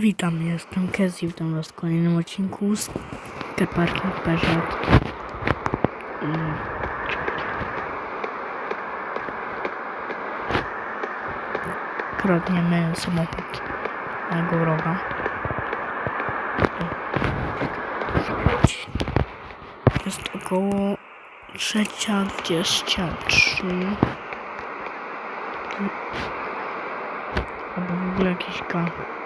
Witam, jestem Kezi, witam was w kolejnym odcinku z Keparki Perzat. Kradniemy samochód mojego wroga. Jest około trzecia dwadzieścia trzy. Albo w ogóle jakiś gang.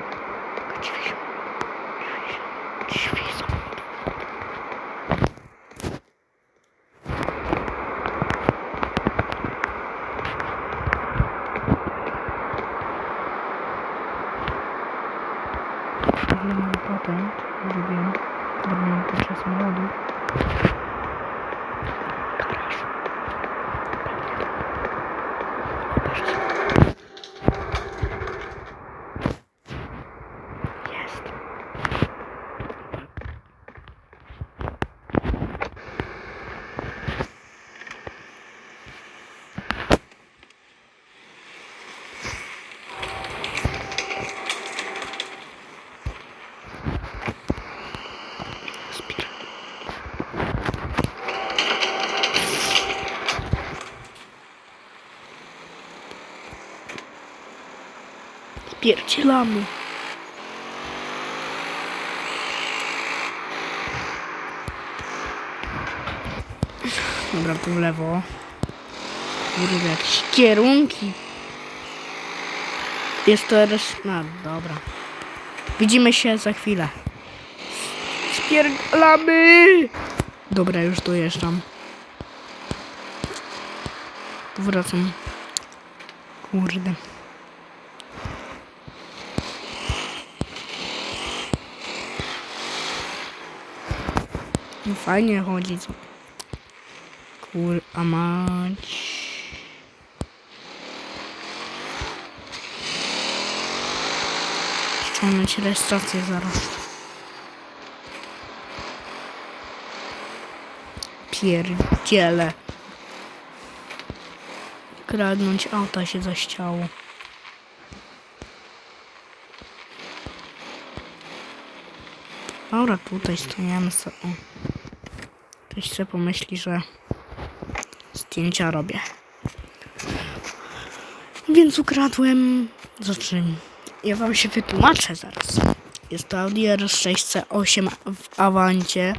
Spierdzielamy. Dobra, tu w lewo. Kurde, jakieś kierunki. Jest to RS... No, dobra. Widzimy się za chwilę. Spierdalamy! Dobra, już dojeżdżam. Wracam. Kurde. Fajnie chodzi, co? Kur... a mać... Ściągnąć rejestrację zaraz. Pierdziele. Kradnąć auta się zaściało. Dobra, tutaj stojemy sobie. Ktoś sobie pomyśli, że zdjęcia robię. Więc ukradłem. Znaczy, ja wam się wytłumaczę zaraz. Jest to Audi R6C8 w Avancie.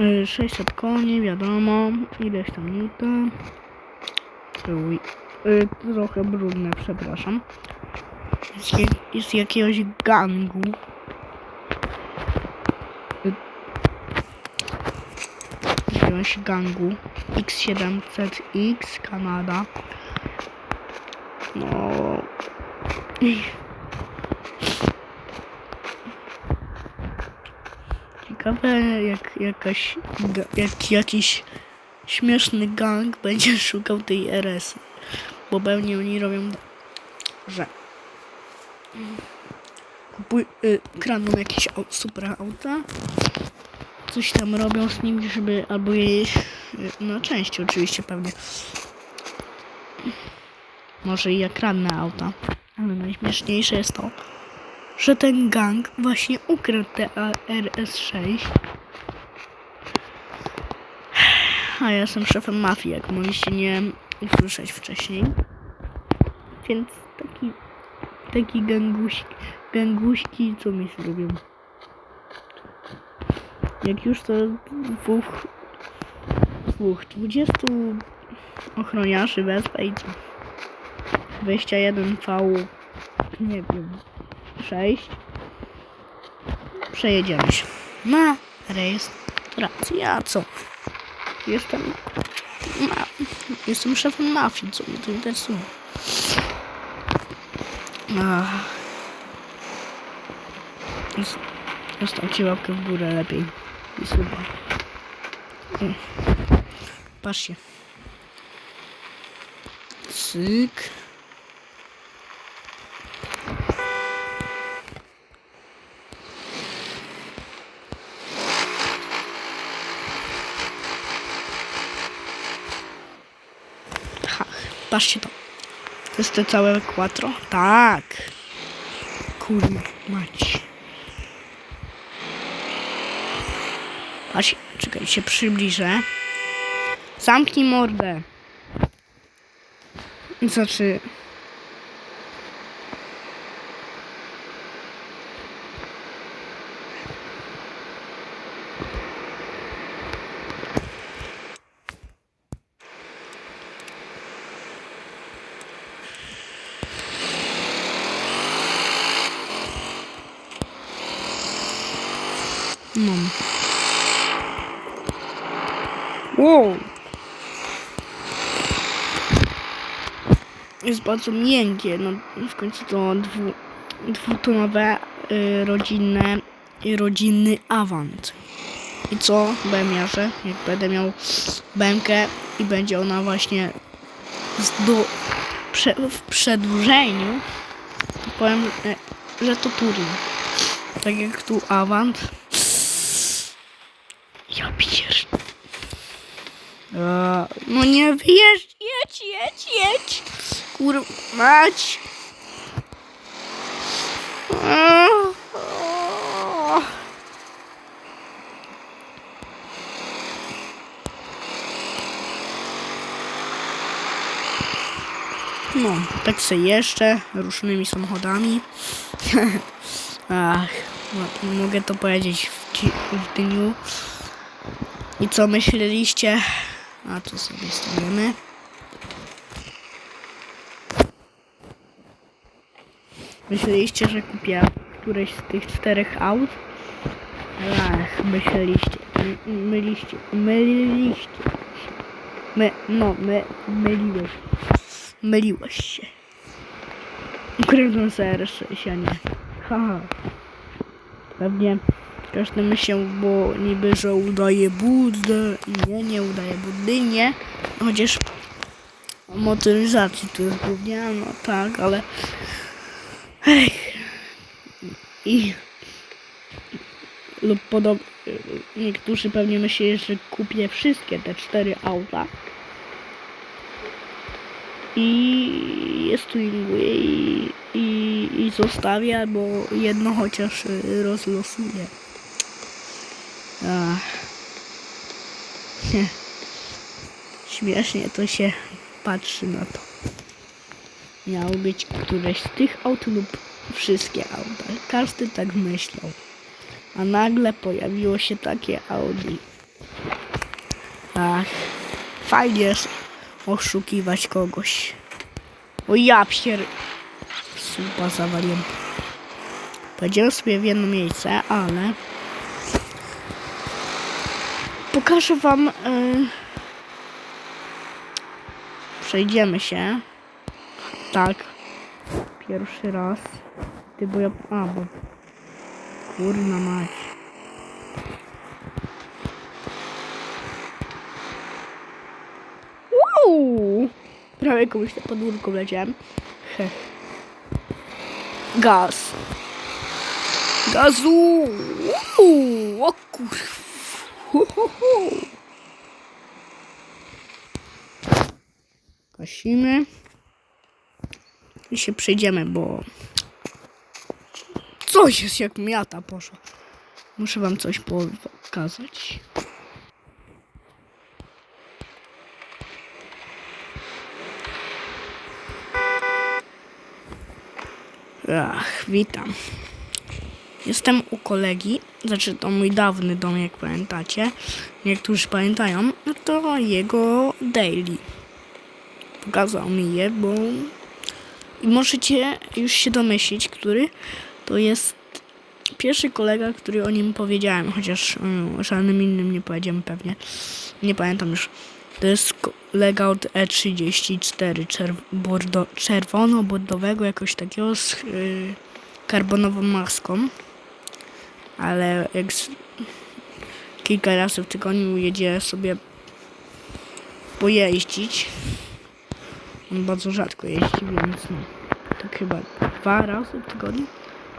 Y, 600 koni, wiadomo. Ileś tam. Uj, y, trochę brudne, przepraszam. Jest, jest jakiegoś gangu. Jakiegoś gangu. X7ZX, Kanada. No. Ciekawe jak jakaś, jak jakiś śmieszny gang będzie szukał tej RS. Bo pewnie oni robią, że kupuj, y, kradną jakieś au, super auta, coś tam robią z nim, żeby albo je, y, no części oczywiście pewnie. Może i ja kradnę auta, ale najśmieszniejsze jest to, że ten gang właśnie ukradł te RS6. A ja jestem szefem mafii, jak mogliście nie usłyszeć wcześniej. Więc taki, taki ganguś, ganguśki co mi zrobią. Jak już to dwóch, dwóch, dwudziestu ochroniarzy wezmę i co? 21 V, nie wiem, 6. Przejedziemy się. Na rejestrację. A co? Jestem. Ma, jestem szefem mafii, co mnie to interesuje. Ach. Zos- Zostawcie łapkę w górę lepiej. I suba. Patrzcie. Cyk. Patrzcie to. To jest te całe quattro? Tak. Kurwa, mać. Patrz, czekaj, się przybliżę. Zamknij mordę. Znaczy... Mam. Wow. Jest bardzo miękkie. No, w końcu to dwu, dwutonowe, y, rodzinne, y, rodzinny awant. I co bęmiarze? Jak będę miał bękę i będzie ona właśnie do, prze, w przedłużeniu, to powiem, e, że to Turing. Tak jak tu awant. Ja pier... Eee, No nie wyjedź, jedź, jedź, jedź. Kurwa, mać. No, tak se jeszcze różnymi samochodami. Ach, no, mogę to powiedzieć w, w dniu. I co myśleliście? A to sobie staniemy. Myśleliście, że kupię któreś z tych czterech aut? Ach, myśleliście. My, myliście. Myliście. My, no, my, myliłeś. Myliłeś się. Ukradłem CR6, a nie. Haha. Pewnie każdy myślał, bo niby, że udaje Buddę. Nie, nie udaje Buddy, nie. Chociaż motoryzacji tu jest głównie, no tak, ale... Ech. I... Lub podobnie... Niektórzy pewnie myśleli, że kupię wszystkie te cztery auta. I jest twinguje i, i, i zostawia, bo jedno chociaż. Nie. Śmiesznie to się patrzy na to. Miało być któreś z tych aut lub wszystkie auta. Każdy tak myślał. A nagle pojawiło się takie Audi. Ach, fajnie jest oszukiwać kogoś. O ja pier... Supa zawaliłem. Pojedziemy sobie w jedno miejsce, ale... Pokażę wam... Yy... Przejdziemy się. Tak. Pierwszy raz. Ty, bo ja... A, bo... Kurna mać. Uuu! Prawie komuś na podwórko leciałem. Heh. Gaz. Gazu! Uuu! O kur... Hu, hu, hu. Gasimy. Się przejdziemy, bo... Coś jest jak miata poszła. Muszę wam coś pokazać. Ach, witam. Jestem u kolegi, znaczy to mój dawny dom, jak pamiętacie. Niektórzy pamiętają, to jego daily. Pokazał mi je, bo... I możecie już się domyślić, który to jest pierwszy kolega, który o nim powiedziałem, chociaż mm, żadnym innym nie powiedziałem pewnie. Nie pamiętam już. To jest kolega od E34 czerw bordo czerwono-bordowego, jakoś takiego z yy, karbonową maską. Ale jak z, kilka razy w tygodniu jedzie sobie pojeździć. Bardzo rzadko jeździ, więc no, tak chyba dwa razy w tygodniu.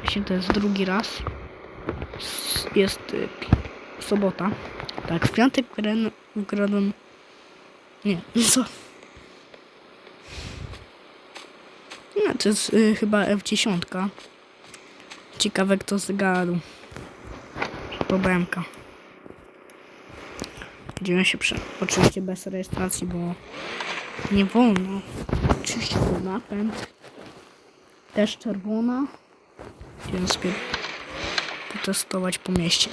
Właśnie to jest drugi raz. Jest y, sobota. Tak, w piątek ukradłem- nie, co? No, to jest y, chyba F10. Ciekawe kto zgadł. To BMK. Będziemy się prze... Oczywiście bez rejestracji, bo nie wolno. Oczywiście był napęd. Też czerwona. Będziemy sobie potestować po mieście.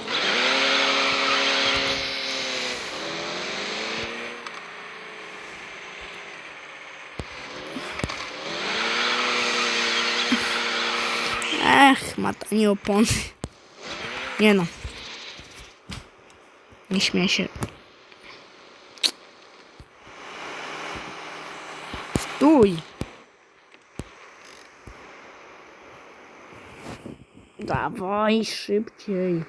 Ech, ma tanie opony. Nie no. Nie śmiej się. Stój! Dawaj szybciej.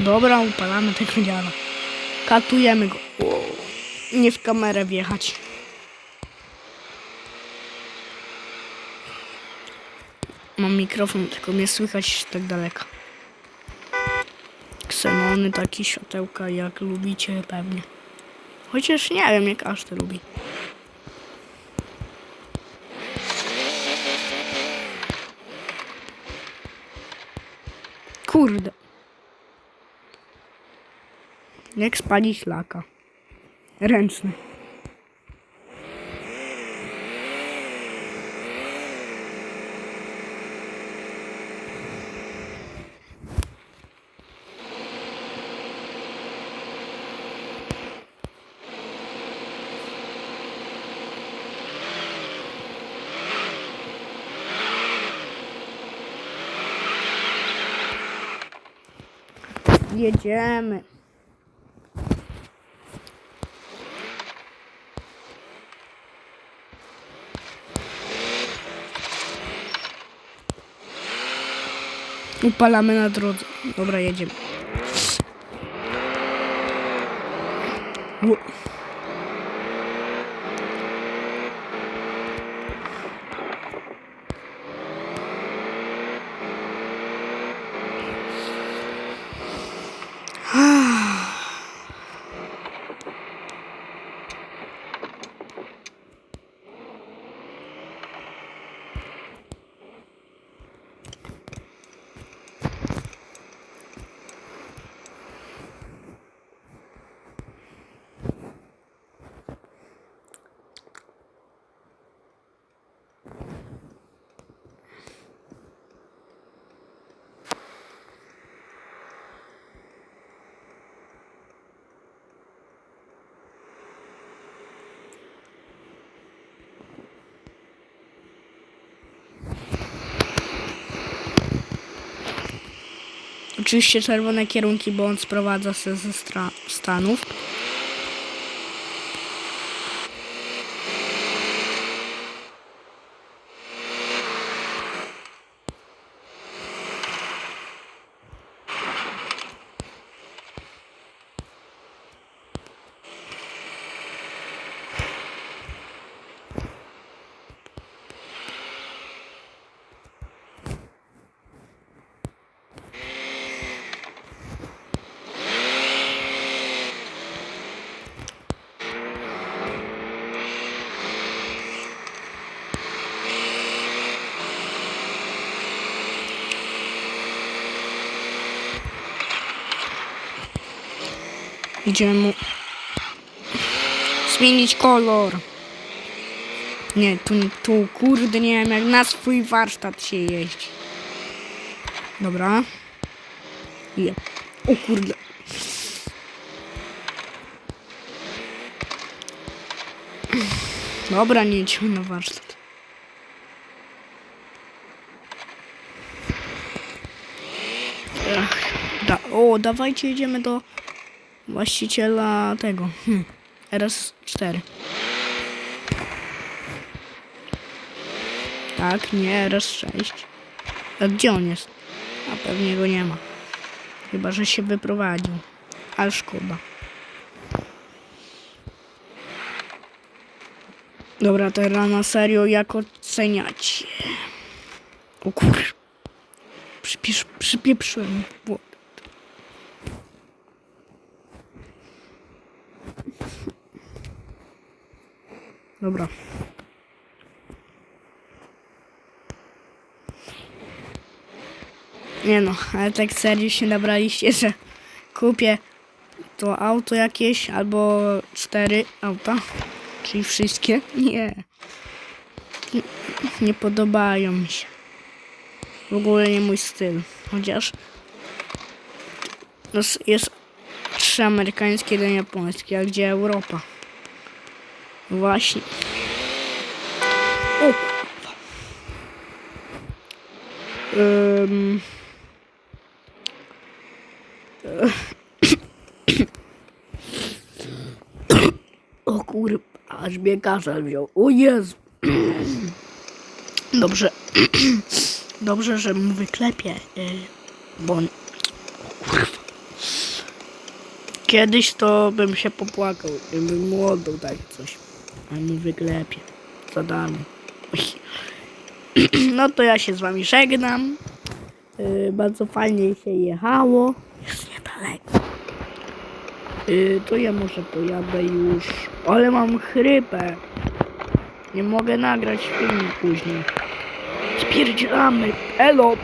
Dobra, upalamy tego dziada. Katujemy go. Nie w kamerę wjechać. Mam mikrofon, tylko mnie słychać tak daleko. Ksenony, takie światełka, jak lubicie pewnie. Chociaż nie wiem, jak każdy lubi. Kurde. Jak spalić laka. Ręczny. Jedziemy. Upalamy na drodze. Dobra, jedziemy. Oczywiście czerwone kierunki, bo on sprowadza się ze Stanów. Idziemy mu zmienić kolor. Nie, tu, tu kurde nie wiem jak na swój warsztat się jeździ. Dobra. Je. O kurde. Dobra, nie idźmy na warsztat. Ach, da, o, dawajcie jedziemy do właściciela tego. Hmm, RS4. Tak, nie, RS6. A gdzie on jest? A pewnie go nie ma. Chyba, że się wyprowadził. Ale szkoda. Dobra, teraz na serio, jak oceniacie? O kur... Przypisz, przypieprzyłem. w Dobra. Nie no, ale tak serio się nabraliście, że kupię to auto jakieś albo cztery auta, czyli wszystkie. Nie. Nie, podobają mi się. W ogóle nie mój styl. Chociaż jest trzy amerykańskie, jeden japoński, a gdzie Europa? Właśnie. O. Ym. O kurwa, aż mnie kaszel wziął. O Jezu. Dobrze. Dobrze, że mu wyklepię. y, Bo... on- Kurwa. Kiedyś to bym się popłakał. Bym mu tak coś. A mu wyklepię. Za darmo. No to ja się z wami żegnam. Y, bardzo fajnie się jechało. Jest niedaleko. Y, to ja może pojadę już. Ale mam chrypę. Nie mogę nagrać filmu później. Spierdzielamy. Elo.